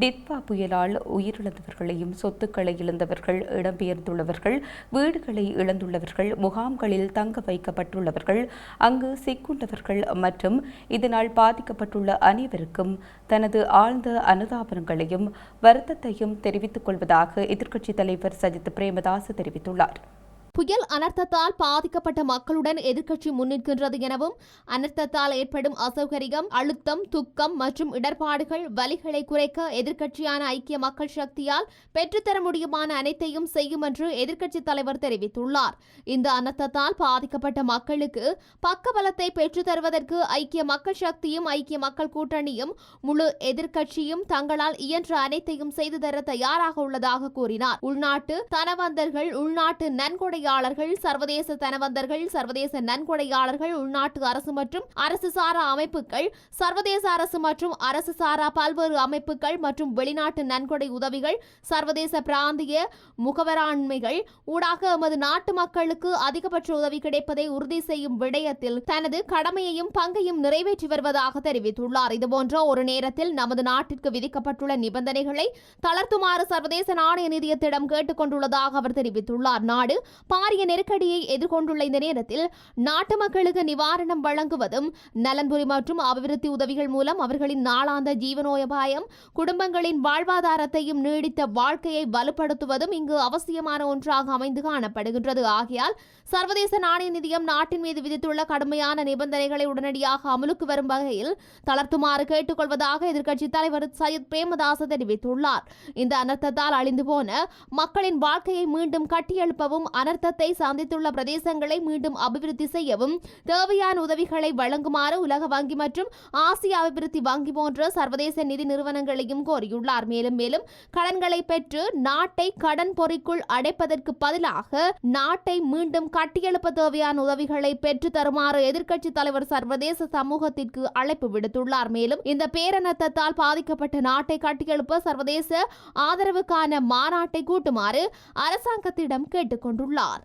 டித்வா புயலால் உயிரிழந்தவர்களையும் சொத்துக்களை இழந்தவர்கள் இடம்பெயர்ந்துள்ளவர்கள் வீடுகளை இழந்துள்ளவர்கள் முகாம்களில் தங்க வைக்கப்பட்டுள்ளவர்கள் அங்கு சிக்குண்டவர்கள் மற்றும் இதனால் பாதிக்கப்பட்டுள்ள அனைவருக்கும் தனது ஆழ்ந்த அனுதாபனங்களையும் வருத்தத்தையும் தெரிவித்துக் கொள்வதாக எதிர்க்கட்சித் தலைவர் சஜித் பிரேமதாஸ் தெரிவித்துள்ளார். புயல் அனர்த்தத்தால் பாதிக்கப்பட்ட மக்களுடன் எதிர்க்கட்சி முன்னிற்கின்றது எனவும் அனர்த்தத்தால் ஏற்படும் அசௌகரியம் அழுத்தம் துக்கம் மற்றும் இடர்பாடுகள் வலிகளை குறைக்க எதிர்க்கட்சியான ஐக்கிய மக்கள் சக்தியால் பெற்றுத்தர முடியுமான அனைத்தையும் செய்யும் என்று எதிர்க்கட்சித் தலைவர் தெரிவித்துள்ளார். இந்த அனர்த்தத்தால் பாதிக்கப்பட்ட மக்களுக்கு பக்கபலத்தை பெற்றுத்தருவதற்கு ஐக்கிய மக்கள் சக்தியும் ஐக்கிய மக்கள் கூட்டணியும் முழு எதிர்க்கட்சியும் தங்களால் இயன்ற அனைத்தையும் செய்து தர தயாராக உள்ளதாக கூறினார். உள்நாட்டு தனவந்தர்கள் உள்நாட்டு நன்கொடை நன்கொடையாளர்கள் சர்வதேச தனவந்தர்கள் சர்வதேச நன்கொடையாளர்கள் உள்நாட்டு அரசு மற்றும் அரசு சாரா அமைப்புகள் சர்வதேச அரசு மற்றும் அரசு சாரா பல்வேறு அமைப்புகள் மற்றும் வெளிநாட்டு நன்கொடை உதவிகள் சர்வதேச பிராந்திய முகவராண்மைகள் ஊடாக எமது நாட்டு மக்களுக்கு அதிகபட்ச உதவி கிடைப்பதை உறுதி செய்யும் விடயத்தில் தனது கடமையையும் பங்கையும் நிறைவேற்றி வருவதாக தெரிவித்துள்ளார். இதுபோன்ற ஒரு நேரத்தில் நமது நாட்டிற்கு விதிக்கப்பட்டுள்ள நிபந்தனைகளை தளர்த்துமாறு சர்வதேச நாணய நிதியத்திடம் கேட்டுக் கொண்டுள்ளதாக அவர் தெரிவித்துள்ளார். நாடு பாரிய நெருக்கடியை எதிர்கொண்டுள்ள இந்த நேரத்தில் நாட்டு மக்களுக்கு நிவாரணம் வழங்குவதும் நலன்புரி மற்றும் அபிவிருத்தி உதவிகள் மூலம் அவர்களின் நாளாந்த ஜீவனோபாயம் குடும்பங்களின் வாழ்வாதாரத்தையும் நீடித்த வாழ்க்கையை வலுப்படுத்துவதும் இங்கு அவசியமான ஒன்றாக அமைந்து காணப்படுகின்றது. ஆகையால் சர்வதேச நாணய நிதியம் நாட்டின் மீது விதித்துள்ள கடுமையான நிபந்தனைகளை உடனடியாக அமலுக்கு வரும் வகையில் தளர்த்துமாறு கேட்டுக்கொள்வதாக எதிர்க்கட்சி தலைவர் சையத் பிரேமதாச தெரிவித்துள்ளார். இந்த அனர்த்தத்தால் அழிந்து போன மக்களின் வாழ்க்கையை மீண்டும் கட்டியெழுப்பவும் அனர்த்தத்தை சந்தித்துள்ள பிரதேசங்களை மீண்டும் அபிவிருத்தி செய்யவும் தேவையான உதவிகளை வழங்குமாறு உலக வங்கி மற்றும் ஆசிய அபிவிருத்தி வங்கி போன்ற சர்வதேச நிதி நிறுவனங்களையும் கோரியுள்ளார். மேலும் மேலும் கடன்களை பெற்று நாட்டை கடன் பொறிக்குள் அடைப்பதற்கு பதிலாக நாட்டை மீண்டும் கட்டியெழுப்ப தேவையான உதவிகளை பெற்று தருமாறு எதிர்க்கட்சி தலைவர் சர்வதேச சமூகத்திற்கு அழைப்பு விடுத்துள்ளார். மேலும் இந்த பேரணத்தத்தால் பாதிக்கப்பட்ட நாட்டை கட்டியெழுப்ப சர்வதேச ஆதரவுக்கான மாநாட்டை கூட்டுமாறு அரசாங்கத்திடம் கேட்டுக்கொண்டுள்ளார் on.